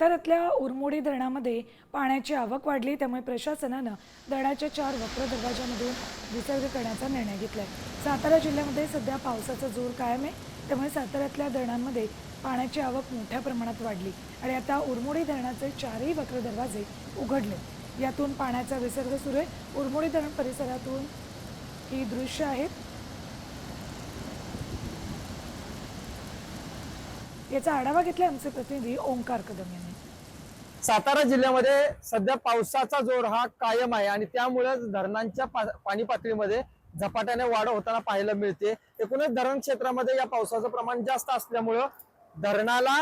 साताऱ्यातल्या उरमोडी धरणामध्ये पाण्याची आवक वाढली त्यामुळे प्रशासनानं धरणाच्या चार वक्र दरवाजामधून विसर्ग करण्याचा निर्णय घेतला आहे सातारा जिल्ह्यामध्ये सध्या पावसाचा जोर कायम आहे त्यामुळे साताऱ्यातल्या धरणांमध्ये पाण्याची आवक मोठ्या प्रमाणात वाढली आणि आता उरमोडी धरणाचे चारही वक्र दरवाजे उघडले. यातून पाण्याचा विसर्ग सुरू आहे. उरमोडी धरण परिसरातून ही दृश्य आहेत. याचा आढावा घेतला आमचे प्रतिनिधी ओंकार कदम यांनी. सातारा जिल्ह्यामध्ये सध्या पावसाचा जोर हा कायम आहे आणि त्यामुळे धरणांच्या पा- पाणी पातळीमध्ये झपाट्याने वाढ होताना पाहायला मिळते. एकूणच धरण क्षेत्रामध्ये या पावसाचं प्रमाण जास्त असल्यामुळं धरणाला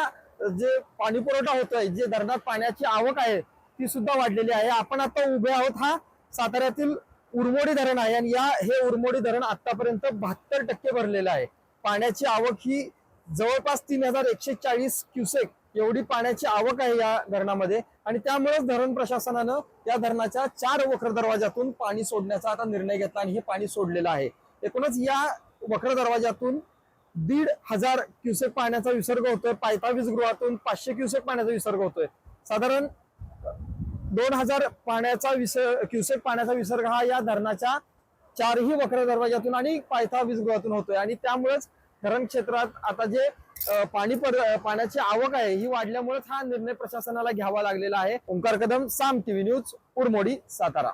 जे पाणी पुरवठा होतोय जे धरणात पाण्याची आवक आहे ती सुद्धा वाढलेली आहे. आपण आता उभे आहोत हा साताऱ्यातील उरमोडी धरण आहे आणि या हे उरमोडी धरण आतापर्यंत बहात्तर टक्के भरलेलं आहे. पाण्याची आवक ही जवळपास तीन हजार एकशे चाळीस क्युसेक एवढी पाण्याची आवक आहे या धरणामध्ये. आणि त्यामुळेच धरण प्रशासनानं या धरणाच्या चार वक्र दरवाजातून पाणी सोडण्याचा आता निर्णय घेतला आणि हे पाणी सोडलेलं आहे. एकूणच या वक्र दरवाजातून दीड हजार क्युसेक पाण्याचा विसर्ग होतोय. पायथा गृहातून पाचशे क्युसेक पाण्याचा विसर्ग होतोय. साधारण दोन हजार पाण्याचा विसर्ग क्युसेक पाण्याचा विसर्ग हा या धरणाच्या चारही वक्र दरवाजातून आणि पायथा वीजगृहातून होतोय. आणि त्यामुळेच धरण क्षेत्रात आता जे पाणी पर पाण्याची आवक आहे ही वाढल्यामुळेच हा निर्णय प्रशासनाला घ्यावा लागलेला आहे. Omkar Kadam Saam TV news Udmodi Satara.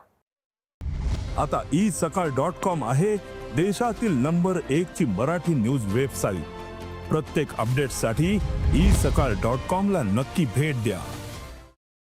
आता ई सकाळ डॉट कॉम आहे देशातील नंबर एक ची मराठी न्यूज वेबसाईट. प्रत्येक अपडेटसाठी ई सकाळ डॉट कॉम ला नक्की भेट द्या.